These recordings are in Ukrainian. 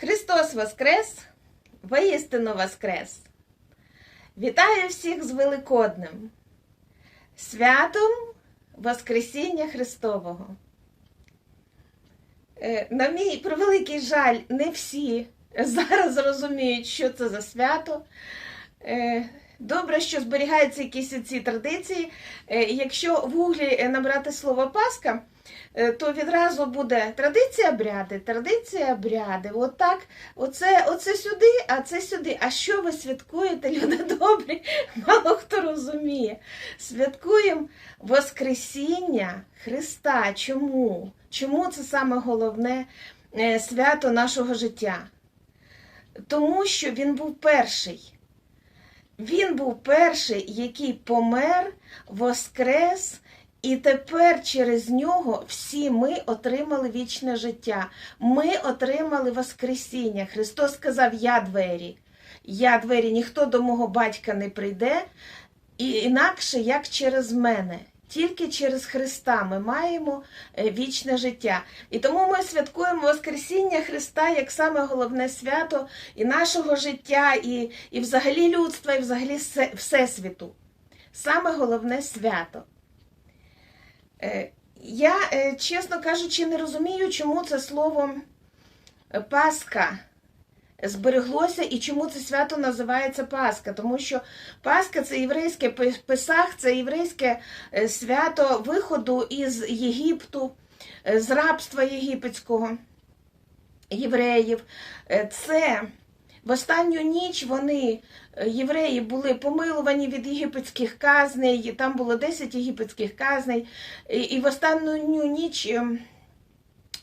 Христос Воскрес! Воістину Воскрес! Вітаю всіх з Великоднем, святом Воскресіння Христового. Е, На мій превеликий жаль, не всі зараз розуміють, що це за свято. Добре, що зберігаються якісь ці традиції. Е, Якщо в гуглі е, набрати слово Пасха, е, то відразу буде традиція обряди, традиція обряди. Отак, оце, оце сюди, а це сюди. А що ви святкуєте, люди добрі? Мало хто розуміє. Святкуємо Воскресіння Христа. Чому? Чому це саме головне свято нашого життя? Тому що він був перший. Він був перший, який помер, воскрес, і тепер через нього всі ми отримали вічне життя. Ми отримали Воскресіння. Христос сказав: Я двері. Я двері, ніхто до мого батька не прийде, і інакше як через мене. Тільки через Христа ми маємо е, вічне життя. І тому ми святкуємо Воскресіння Христа як саме головне свято і нашого життя, і, і взагалі людства, і взагалі Всесвіту. Саме головне свято. Е, Я, е, чесно кажучи, не розумію, чому це слово Пасха збереглося і чому це свято називається Пасха. Тому що Пасха це єврейське Песах, це єврейське е, свято виходу із Єгипту, е, з рабства єгипетського євреїв. Е, Це в останню ніч вони, євреї, були помилувані від єгипетських казней, там було 10 єгипетських казней, і і в останню ніч.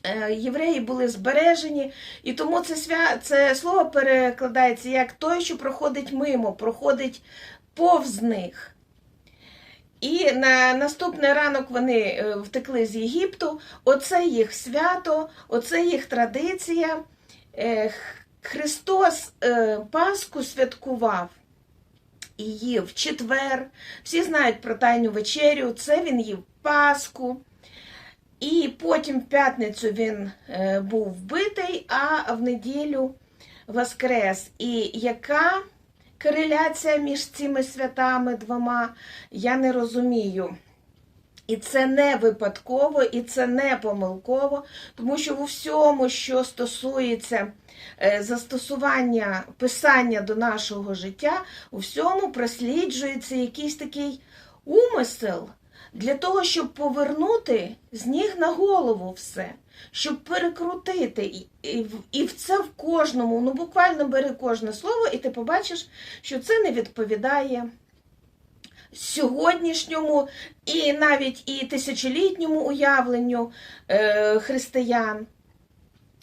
Е, Євреї були збережені, і тому це, свя... це слово перекладається як той, що проходить мимо, проходить повз них. І на наступний ранок вони е, втекли з Єгипту. Оце їх свято, оце їх традиція. Е, Христос Пасху святкував і їв четвер. Всі знають про Тайну вечерю. Це він їв Пасху. І потім в п'ятницю він е, був вбитий, а в неділю воскрес. І яка кореляція між цими святами двома, я не розумію. І це не випадково, і це не помилково, тому що у всьому, що стосується е, застосування писання до нашого життя, у всьому просліджується якийсь такий умисел для того, щоб повернути з ніг на голову все, щоб перекрутити. І, в це в кожному, ну буквально бери кожне слово, і ти побачиш, що це не відповідає сьогоднішньому і навіть і тисячолітньому уявленню е, християн.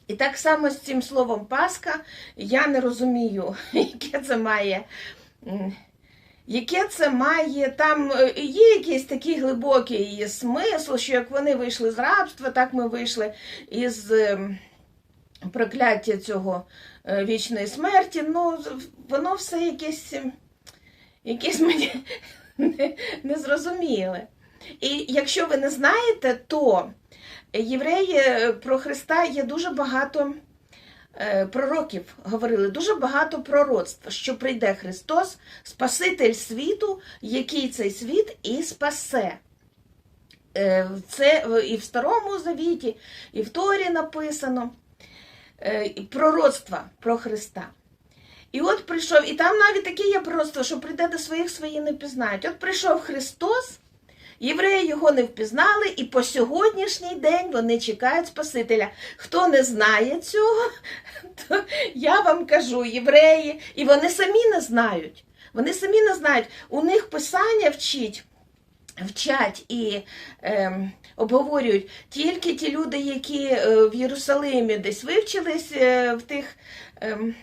І так само з цим словом Пасха я не розумію, яке це має. Яке це має, там е, є якийсь такий глибокий смисл, що як вони вийшли з рабства, так ми вийшли із ем, прокляття цього е, вічної смерті. Ну, воно все якесь, ем, якесь мені не- незрозуміле. І якщо ви не знаєте, то євреї е, про Христа є дуже багато пророків, говорили дуже багато пророцтв, що прийде Христос, Спаситель світу, який цей світ і спасе. Е, Це і в Старому Завіті, і в Торі написано е, пророцтва про Христа. І от прийшов, і там навіть таке є пророцтво, що прийде до своїх свої не пізнають. От прийшов Христос, євреї його не впізнали, і по сьогоднішній день вони чекають Спасителя. Хто не знає цього, то я вам кажу, євреї, і вони самі не знають. Вони самі не знають. У них писання вчить. Вчать і ем, обговорюють тільки ті люди, які е, в Єрусалимі десь вивчились е, в тих ем,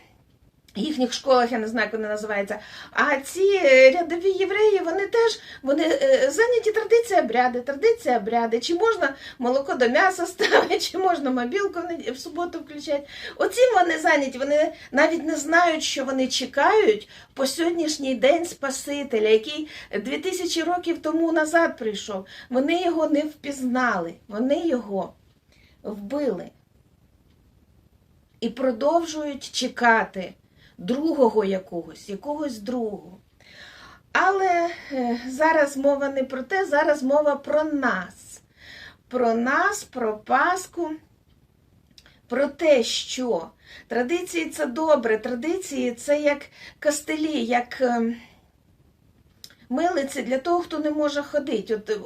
їхніх школах, я не знаю, як вони називаються. А ці е, рядові євреї, вони теж вони е, зайняті традиції обряди, традиції обряди. Чи можна молоко до м'яса ставити, чи можна мобілку в суботу включати. Оцім вони зайняті, вони навіть не знають, що вони чекають по сьогоднішній день Спасителя, який 2000 років тому назад прийшов. Вони його не впізнали, вони його вбили. і продовжують чекати другого якогось, якогось другого. Але е, зараз мова не про те, зараз мова про нас. Про нас, про Пасху, про те, що традиції це добре, традиції це як костелі, як е, милиці для того, хто не може ходити. От, е,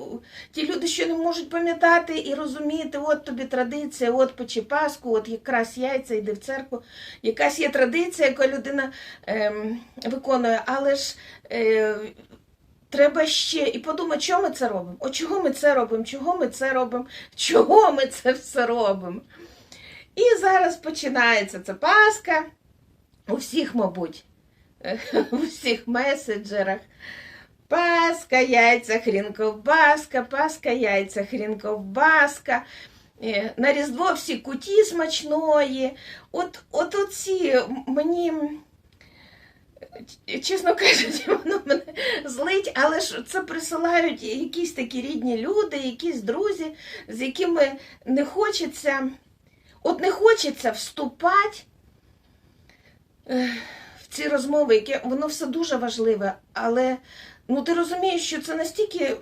ті люди, що не можуть пам'ятати і розуміти, от тобі традиція, от печи Пасху, от якраз яйця, йди в церкву. Якась є традиція, яку людина ем, виконує, але ж е, треба ще і подумати, чого ми це робимо? О, чого ми це робимо? Чого ми це робимо? Чого ми це все робимо? І зараз починається ця Пасха. У всіх, мабуть, у всіх меседжерах. Паска, яйця, хрін ковбаска, паска, яйця, хрін ковбаска. Е, На Різдво всі куті смачної. От, от оці мені, чесно кажучи, воно мене злить, але ж це присилають якісь такі рідні люди, якісь друзі, з якими не хочеться, от не хочеться вступати е, в ці розмови, яке воно все дуже важливе, але ну ти розумієш, що це настільки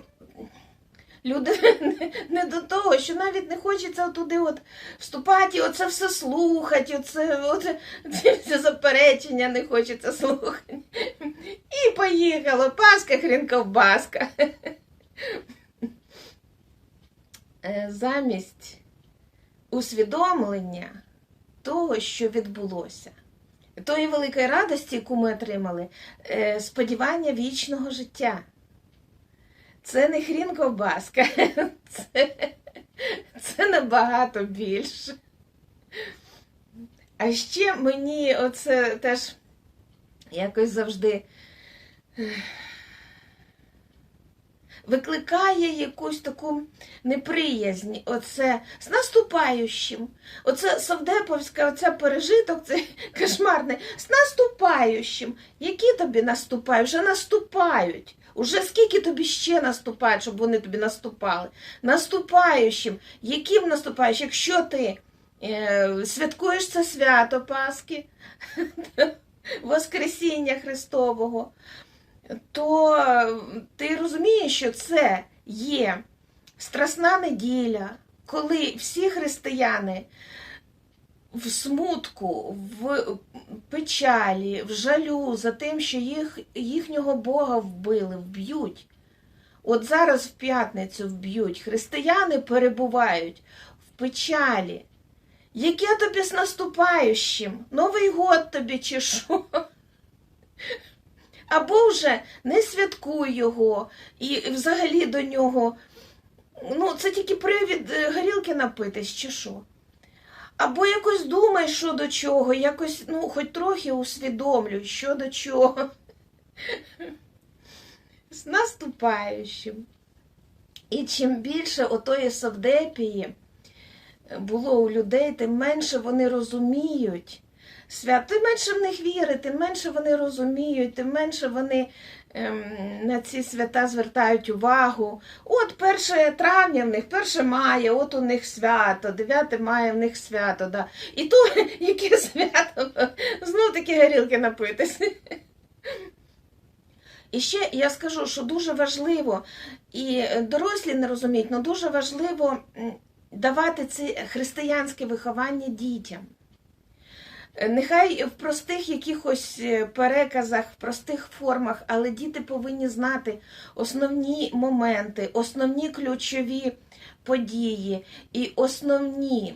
люди не, не до того, що навіть не хочеться туди от вступати, і оце все слухати, оце, оце всі заперечення не хочеться слухати. І поїхало, Паска, хрін ковбаска. Е, Замість усвідомлення того, що відбулося тої великої радості, яку ми отримали, е, сподівання вічного життя. Це не хрін ковбаска, це, це набагато більше. А ще мені оце теж якось завжди е, викликає якусь таку неприязнь. Оце з наступаючим. Оце Совдеповська, оця пережиток, це кошмарний. З наступаючим. Які тобі наступають? Вже наступають. Уже скільки тобі ще наступають, щоб вони тобі наступали? Наступаючим. Яким наступаючим? Якщо ти е, святкуєш це свято Пасхи, Воскресіння Христового, то ти розумієш, що це є страсна неділя, коли всі християни в смутку, в печалі, в жалю за тим, що їх, їхнього Бога вбили, вб'ють. От зараз в п'ятницю вб'ють. Християни перебувають в печалі. Яке тобі з наступаючим? Новий год тобі чи що? Або вже не святкуй його і взагалі до нього. Ну, це тільки привід е, горілки напитись, чи що. Або якось думай, що до чого, якось, ну, хоч трохи усвідомлюй, що до чого. З наступаючим. І чим більше отої совдепії було у людей, тим менше вони розуміють свят, тим менше в них віри, тим менше вони розуміють, тим менше вони ем, на ці свята звертають увагу. От 1 травня в них, 1 мая, от у них свято, 9 мая в них свято. Да. І то, яке свято, знов таки горілки напитись. І ще я скажу, що дуже важливо, і дорослі не розуміють, але дуже важливо давати це християнське виховання дітям. Нехай в простих якихось переказах, в простих формах, але діти повинні знати основні моменти, основні ключові події і основні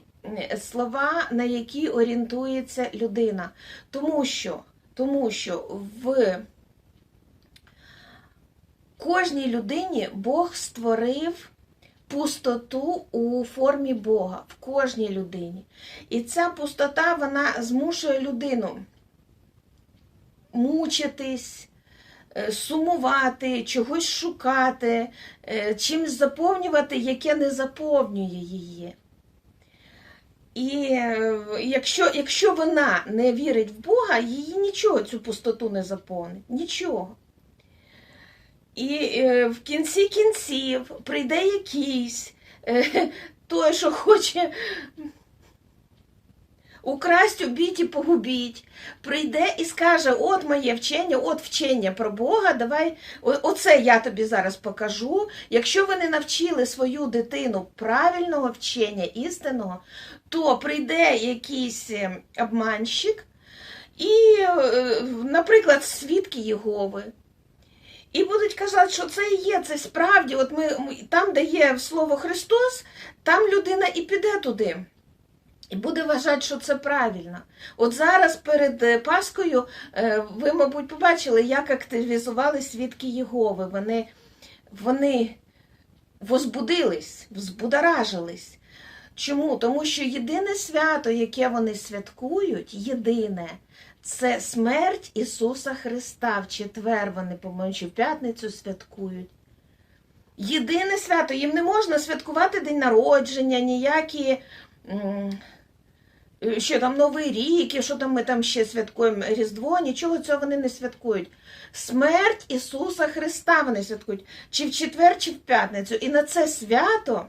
слова, на які орієнтується людина. Тому що, Тому що в кожній людині Бог створив пустоту у формі Бога в кожній людині. І ця пустота вона змушує людину мучитись, е, сумувати, чогось шукати, е, чимось заповнювати, яке не заповнює її. І е, якщо якщо вона не вірить в Бога, її нічого цю пустоту не заповнить. Нічого. І е, в кінці кінців прийде якийсь е, той, що хоче украсть, убіть і погубіть, прийде і скаже: от моє вчення, от вчення про Бога, давай, оце я тобі зараз покажу. Якщо ви не навчили свою дитину правильного вчення, істинного, то прийде якийсь е, обманщик і, наприклад, свідки Єгови. І будуть казати, що це і є, це справді. От ми, там, де є слово Христос, там людина і піде туди. І буде вважати, що це правильно. От зараз перед е, Паскою е, ви, мабуть, побачили, як активізували свідки Єгови. Вони, вони возбудились, взбудоражились. Чому? Тому що єдине свято, яке вони святкують, єдине, це смерть Ісуса Христа. В четвер вони, по-моєму, чи в п'ятницю святкують. Єдине свято, їм не можна святкувати день народження, ніякі. Що там Новий рік, і що там ми там ще святкуємо Різдво, нічого цього вони не святкують. Смерть Ісуса Христа вони святкують чи в четвер, чи в п'ятницю. І на це свято,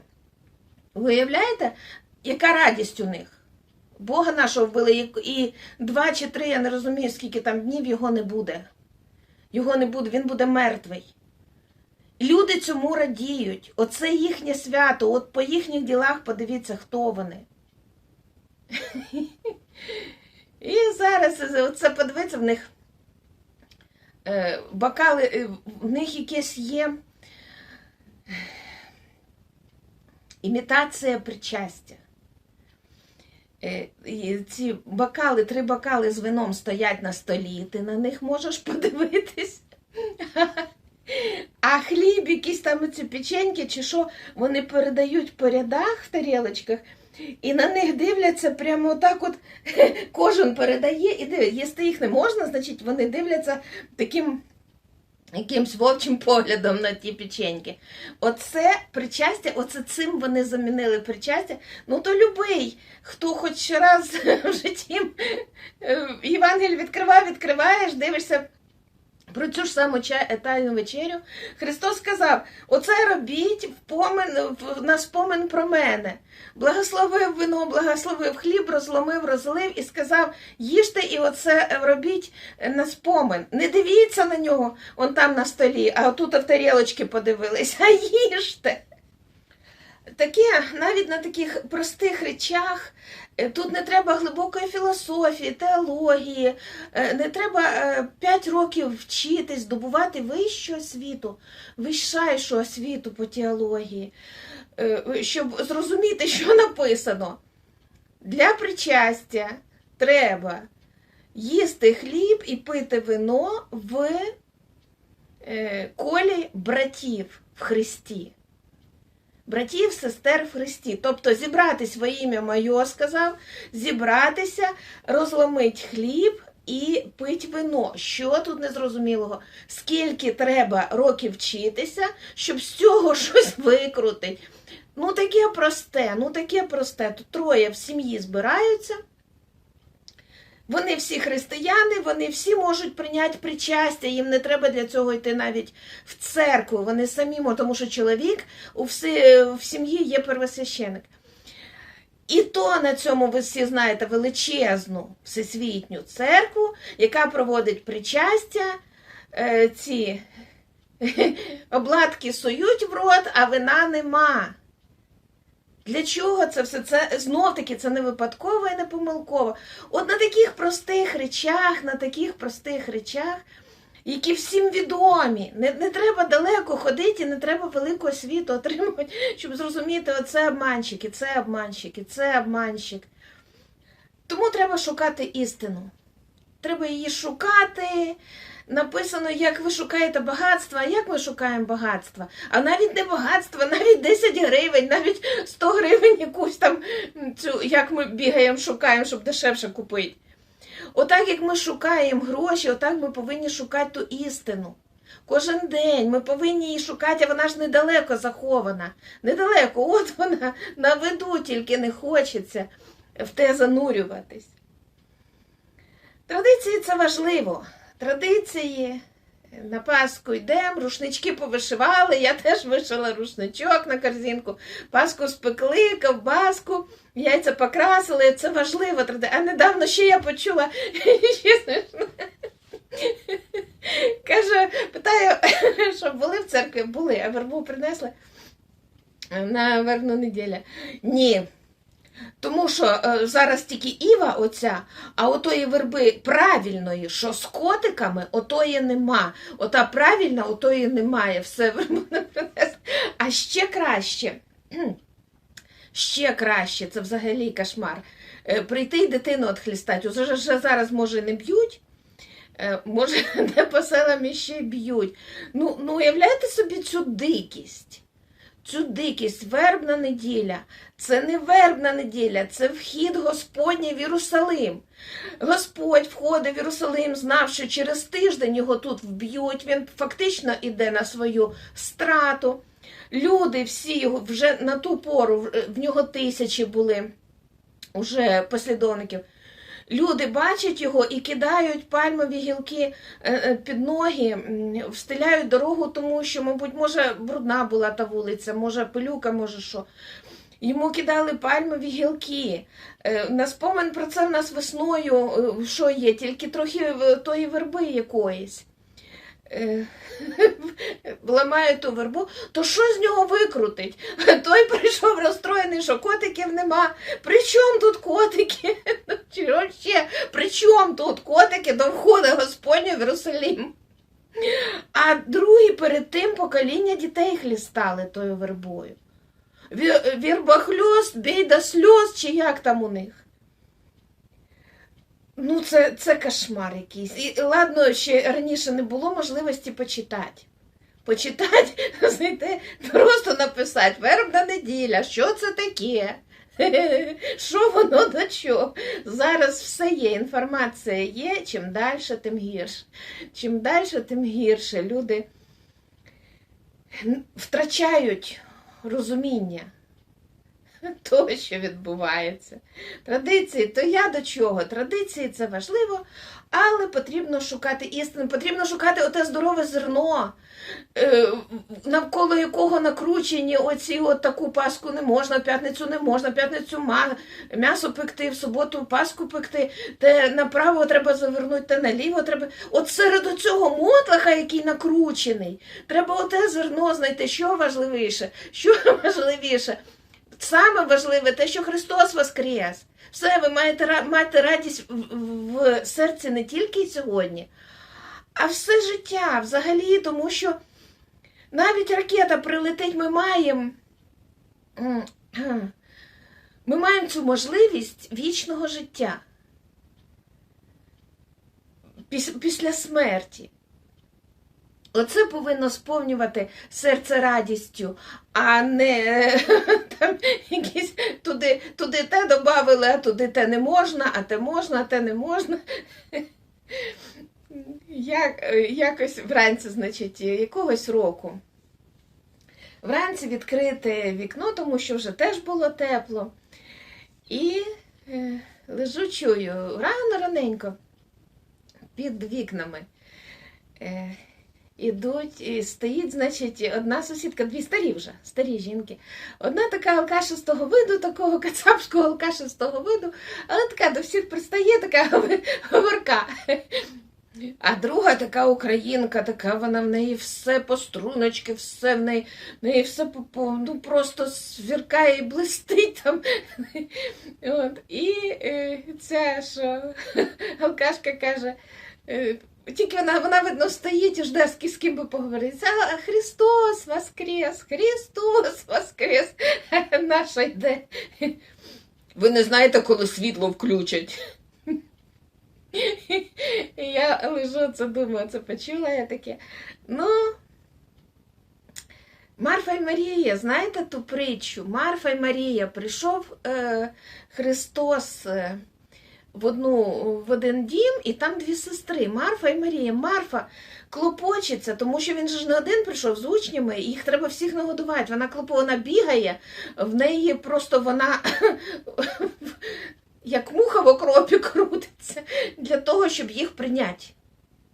виявляєте, яка радість у них? Бога нашого вбили, і- два чи три, я не розумію, скільки там днів його не буде. Його не буде, він буде мертвий. Люди цьому радіють. Оце їхнє свято. От по їхніх ділах подивіться, хто вони. І зараз е, це подивиться в них е, бокали, е, в них якесь є імітація причастя. Е, Ці бокали, три бокали з вином стоять на столі, ти на них можеш подивитись. А хліб, якісь там ці печеньки, чи що, вони передають по рядах в тарілочках, і на них дивляться прямо отак от кожен передає і дивиться. Якщо їх не можна, значить вони дивляться таким якимсь вовчим поглядом на ті печеньки. Оце причастя, оце цим вони замінили причастя. Ну то любий, хто хоч раз в житті е, Євангель відкривав, відкриваєш, дивишся. Про цю ж саму ча- тайну вечерю Христос сказав: оце робіть в помин, на спомин про мене. Благословив вино, благословив хліб, розломив, розлив і сказав: їжте і оце робіть на спомин. Не дивіться на нього, он там на столі, а отут в тарілочки подивились, а їжте. Таке, навіть на таких простих речах, е, тут не треба глибокої філософії, теології, е, не треба 5 років вчитись, здобувати вищу освіту, вищайшу освіту по теології, е, щоб зрозуміти, що написано. Для причастя треба їсти хліб і пити вино в е, колі братів в Христі братів, сестер в Христі. Тобто зібратись во ім'я Моє, сказав, зібратися, розломить хліб і пить вино. Що тут незрозумілого? Скільки треба років вчитися, щоб з цього щось викрутить? Ну, таке просте, ну таке просте. Тут троє в сім'ї збираються. Вони всі християни, вони всі можуть прийняти причастя, їм не треба для цього йти навіть в церкву. Вони самі тому що чоловік у всі, в сім'ї є первосвященик. І то на цьому ви всі знаєте величезну всесвітню церкву, яка проводить причастя, е, ці обладки сують в рот, а вина нема. Для чого це все? Це знов таки це не випадково і не помилково. От на таких простих речах, на таких простих речах, які всім відомі. Не, не треба далеко ходити, не треба велику освіту отримувати, щоб зрозуміти, оце обманщики, це обманщики, це обманщик. Тому треба шукати істину. Треба її шукати. Написано, як ви шукаєте багатство, а як ми шукаємо багатство? А навіть не багатство, навіть 10 гривень, навіть 100 гривень якусь там, цю, як ми бігаємо, шукаємо, щоб дешевше купити. Отак, як ми шукаємо гроші, отак ми повинні шукати ту істину. Кожен день ми повинні її шукати, а вона ж недалеко захована. Недалеко, от вона на виду, тільки не хочеться в те занурюватись. Традиції це важливо. Традиції на Пасху йдемо, рушнички повишивали, я теж вишила рушничок на корзинку, Пасху спекли, ковбаску, яйця покрасили, це важливо. А недавно ще я почула. Каже, питаю, що були в церкві? Були, а вербу принесли на вербну неділю. Ні. Тому що е, зараз тільки Іва оця, а отої верби правильної, що з котиками, отої нема. Ота правильна, отої немає. Все вербу не принесли. А ще краще. Ще краще, це взагалі кошмар. Е, Прийти і дитину отхлістати. Уже вже зараз, може, не б'ють. Е, Може, не по селам іще б'ють. Ну, ну уявляєте собі цю дикість. Цю дикість, вербна неділя. Це не вербна неділя, це вхід Господній в Єрусалим. Господь входить в Єрусалим, знав, що через тиждень його тут вб'ють. Він фактично іде на свою страту. Люди всі його вже на ту пору в- нього тисячі були уже послідовників. Люди бачать його і кидають пальмові гілки е, е, під ноги, встиляють дорогу, тому що, мабуть, може, брудна була та вулиця, може, пилюка, може що. Йому кидали пальмові гілки. Е, На спомин про це в нас весною що є, тільки трохи тої верби якоїсь. Е, Ламають ту вербу, то що з нього викрутить? Той прийшов розстроєний, що котиків нема. При чому тут котики? Ну, Чи ще? При чому тут котики до входу Господня в Єрусалім? А другі перед тим покоління дітей хлістали тою вербою. Ві- Вірбохльост, бій сльоз, чи як там у них? Ну, це, це кошмар якийсь. І ладно, ще раніше не було можливості почитати. Почитати, знайти, просто написати вербна неділя, що це таке? Що воно до чого? Зараз все є, інформація є, чим далі, тим гірше. Чим далі, тим гірше. Люди втрачають розуміння того, що відбувається. Традиції, то я до чого? Традиції це важливо, але потрібно шукати істину, потрібно шукати оте здорове зерно, е, навколо якого накручені оці от таку паску не можна, п'ятницю не можна, п'ятницю м'ясо пекти, в суботу паску пекти, те направо треба завернути, те наліво треба. От серед цього мотлаха, який накручений, треба оте зерно знайти, що важливіше, що важливіше. Саме важливе те, що Христос воскрес. Все, ви маєте мати радість в, серці не тільки сьогодні, а все життя взагалі, тому що навіть ракета прилетить, ми маємо. Ми маємо цю можливість вічного життя після смерті. Оце повинно сповнювати серце радістю, а не там якісь туди, туди те додали, а туди те не можна, а те можна, а те не можна. Як, якось вранці, значить, якогось року. Вранці відкрити вікно, тому що вже теж було тепло. І е, лежу, чую, рано раненько під вікнами. Е, Ідуть, і стоїть, значить, одна сусідка, дві старі вже, старі жінки. Одна така алкашистого виду, такого кацапського алкашистого виду, але така до всіх пристає, така говорка. А друга така українка, така вона в неї все по струночки, все в неї, в неї все по, ну просто свіркає і блистить там. От. І е, ця що алкашка каже. Тільки вона, вона, видно, стоїть і жде, з ким би поговорити. А Христос воскрес, Христос воскрес. Наша йде. Ви не знаєте, коли світло включать. Я лежу, це думаю, це почула я таке. Ну, Марфа і Марія, знаєте ту притчу? Марфа і Марія прийшов е, Христос. Е, в одну в один дім, і там дві сестри Марфа і Марія. Марфа клопочеться, тому що він же ж не один прийшов з учнями, їх треба всіх нагодувати. Вона клопо, вона бігає, в неї просто вона як муха в окропі крутиться для того, щоб їх прийняти.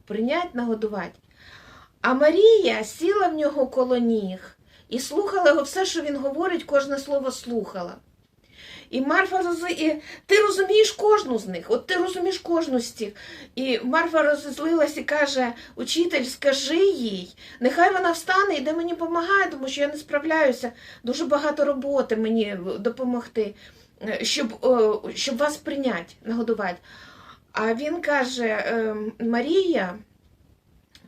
Прийняти, нагодувати. А Марія сіла в нього коло ніг і слухала його все, що він говорить, кожне слово слухала. І Марфа і ти розумієш кожну з них, от ти розумієш кожну з цих. І Марфа розізлилась і каже: Учитель, скажи їй, нехай вона встане і мені допомагає, тому що я не справляюся. Дуже багато роботи мені допомогти, е, щоб, щоб вас прийняти, нагодувати. А він каже: «Е, Марія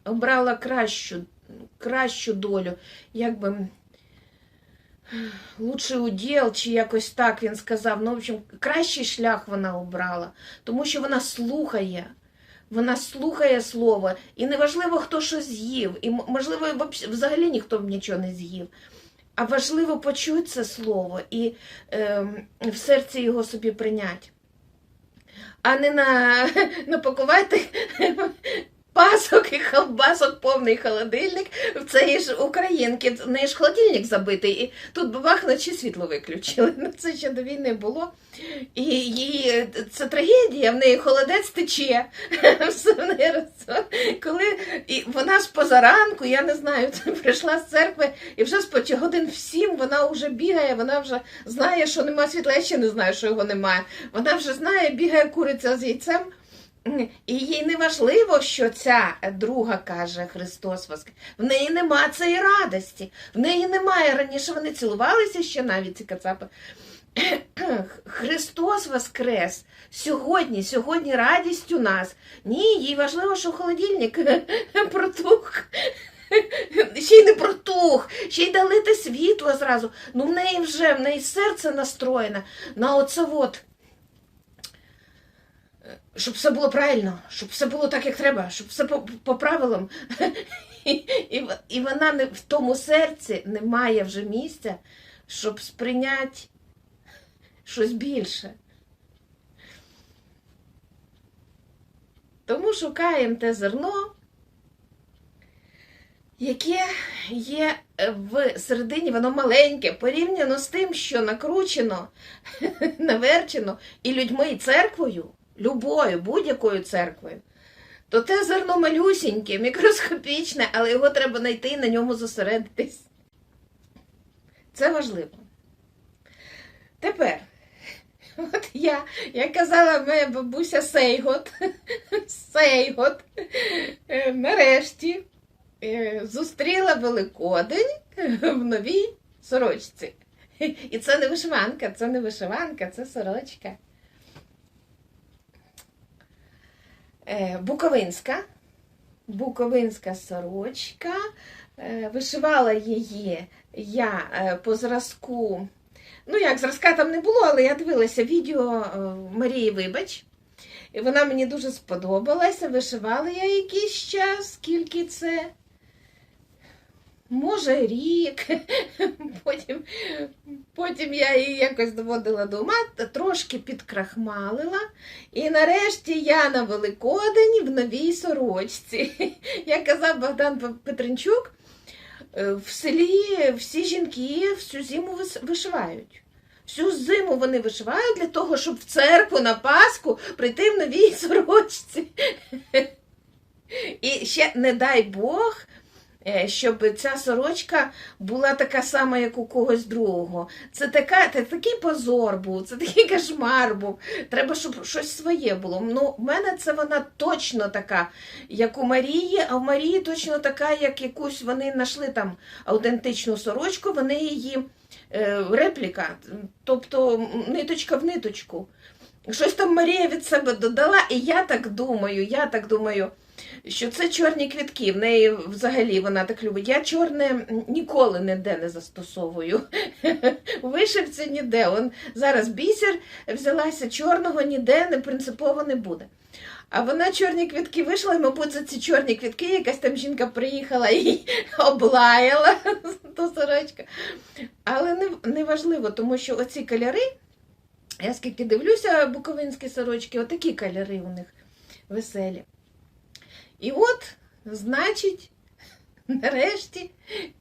обрала кращу, кращу долю, якби лучший уділ, чи якось так він сказав. Ну, в общем, кращий шлях вона обрала, тому що вона слухає. Вона слухає слово, і неважливо, хто що з'їв, і можливо, взагалі ніхто б нічого не з'їв. А важливо почути це слово і е, в серці його собі прийняти. А не на, напакувати пасок і ковбасок повний холодильник. Це ж українки, в неї ж холодильник забитий, і тут бабах вночі світло виключили. Ну, це ще до війни було. І її це трагедія, в неї холодець тече. В Коли і вона ж позаранку, я не знаю, прийшла з церкви, і вже спочи годин в сім вона вже бігає, вона вже знає, що немає світла. Я ще не знаю, що його немає. Вона вже знає, бігає куриця з яйцем. І їй не важливо, що ця друга каже Христос Воскрес. В неї нема цієї радості. В неї немає. Раніше вони цілувалися ще навіть ці кацапи. Христос Воскрес сьогодні, сьогодні радість у нас. Ні, їй важливо, що холодильник протух. Ще й не протух, ще й дали те світло зразу. Ну в неї вже, в неї серце настроєне на оце от щоб все було правильно, щоб все було так, як треба, щоб все по, по правилам. І, і, і вона не, в тому серці не має вже місця, щоб сприйняти щось більше. Тому шукаємо те зерно, яке є в середині, воно маленьке, порівняно з тим, що накручено, наверчено і людьми, і церквою, любою, будь-якою церквою, то те зерно малюсіньке, мікроскопічне, але його треба знайти і на ньому зосередитись. Це важливо. Тепер, от я, як казала моя бабуся Сейгот, Сейгот, е, нарешті е, зустріла Великодень в новій сорочці. І це не вишиванка, це не вишиванка, це сорочка. Е, Буковинська. Буковинська сорочка. Е, Вишивала її я е, по зразку. Ну, як зразка там не було, але я дивилася відео е, Марії Вибач. І вона мені дуже сподобалася. Вишивала я якийсь час, скільки це. Може, рік. Потім, потім я її якось доводила до ума, трошки підкрахмалила. І нарешті я на Великодень в новій сорочці. Як казав Богдан Петренчук, е, в селі всі жінки всю зиму вишивають. Всю зиму вони вишивають для того, щоб в церкву на Пасху прийти в новій сорочці. І ще не дай Бог, щоб ця сорочка була така сама, як у когось другого. Це, така, це такий позор був, це такий кошмар був. Треба, щоб щось своє було. Ну, в мене це вона точно така, як у Марії, а в Марії точно така, як якусь вони знайшли там аутентичну сорочку, вони її е, репліка, тобто ниточка в ниточку. Щось там Марія від себе додала, і я так думаю, я так думаю, що це чорні квітки. В неї взагалі вона так любить. Я чорне ніколи ніде не застосовую. Вишивці ніде. Он зараз бісер взялася чорного, ніде не принципово не буде. А вона чорні квітки вийшла, і, мабуть, за ці чорні квітки якась там жінка приїхала і облаяла ту сорочку. Але не, не тому що оці кольори, я скільки дивлюся буковинські сорочки, отакі кольори у них веселі. І от, значить, нарешті,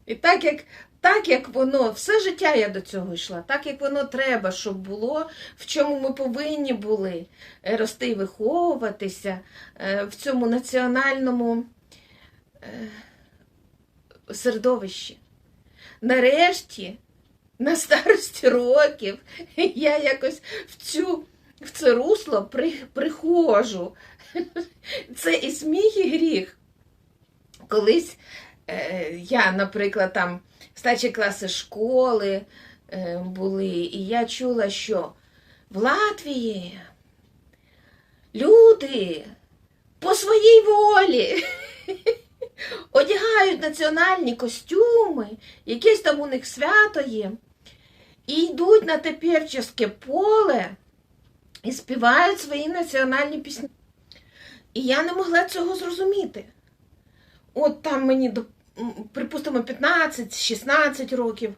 і так як, так як воно, все життя я до цього йшла, так як воно треба, щоб було, в чому ми повинні були е, рости і виховуватися, е, в цьому національному е, середовищі. Нарешті, на старості років, я якось в цю в це русло при, приходжу. Це і сміх, і гріх. Колись е, я, наприклад, там старші класи школи е, були, і я чула, що в Латвії люди по своїй волі одягають національні костюми, якесь там у них свято є, і йдуть на те півчаське поле і співають свої національні пісні. І я не могла цього зрозуміти. От там мені, припустимо, 15-16 років.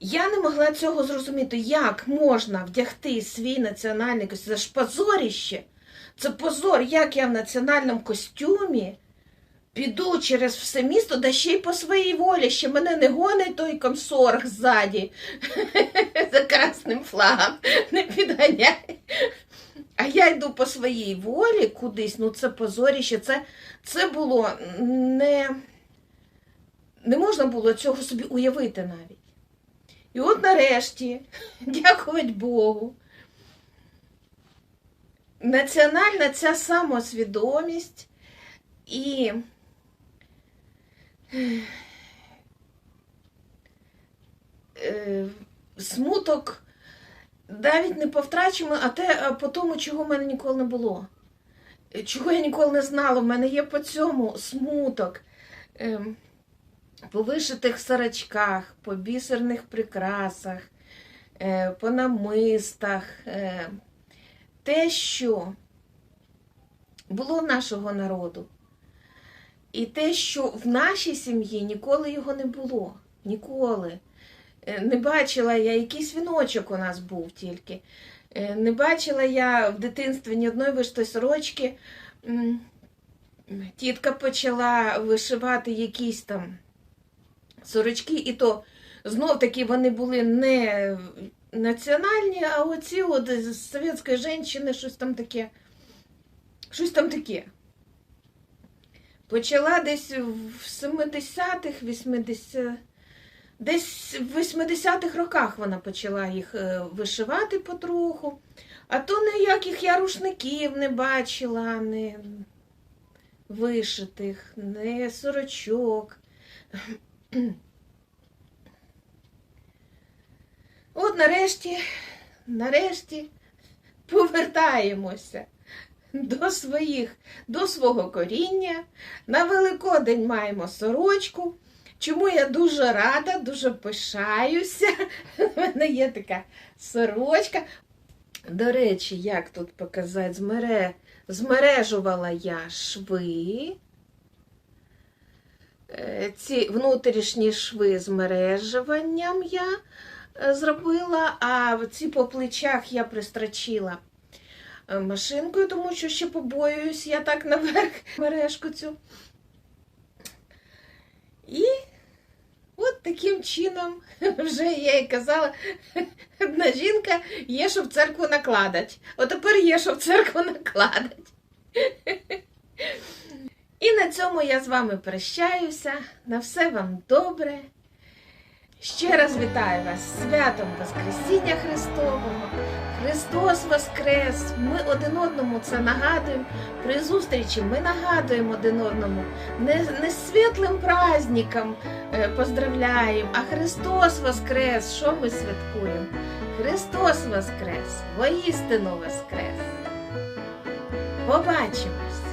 Я не могла цього зрозуміти, як можна вдягти свій національний костюм. Це ж позоріще. Це позор, як я в національному костюмі піду через все місто, да ще й по своїй волі, ще мене не гонить той комсорг ззаді за красним флагом, не підганяє. А я йду по своїй волі кудись, ну це позоріще, це, це було не, не можна було цього собі уявити навіть. І от нарешті, дякувати Богу, національна ця самосвідомість і е, смуток навіть не по втраченому, а те по тому, чого в мене ніколи не було. Е, Чого я ніколи не знала, в мене є по цьому смуток. Ем, по вишитих сорочках, по бісерних прикрасах, е, по намистах. е, Те, що було нашого народу. І те, що в нашій сім'ї ніколи його не було. Ніколи. Е, Не бачила я, якийсь віночок у нас був тільки. Е, Не бачила я в дитинстві ні одної вишитої сорочки. Тітка почала вишивати якісь там сорочки, і то знов таки вони були не національні, а оці от з совєтської жінки щось там таке. Щось там таке. Почала десь в 70-х, 80 Десь в 80-х роках вона почала їх е, вишивати потроху, а то ніяких я рушників не бачила, не вишитих, не сорочок. От нарешті, нарешті повертаємося до своїх, до свого коріння. На Великодень маємо сорочку. Чому я дуже рада, дуже пишаюся. У мене є така сорочка. До речі, як тут показати, змере... змережувала я шви. Е, Ці внутрішні шви з мережуванням я е, зробила, а ці по плечах я пристрочила е, машинкою, тому що ще побоююсь я так наверх мережку цю. І от таким чином, вже я і казала, одна жінка є, що в церкву накладать. От тепер є, що в церкву накладать. І на цьому я з вами прощаюся. На все вам добре. Ще раз вітаю вас з святом Воскресіння Христового. Христос Воскрес! Ми один одному це нагадуємо. При зустрічі ми нагадуємо один одному. Не не світлим праздником е, поздравляємо, а Христос Воскрес! Що ми святкуємо? Христос Воскрес! Воістину Воскрес! Побачимось!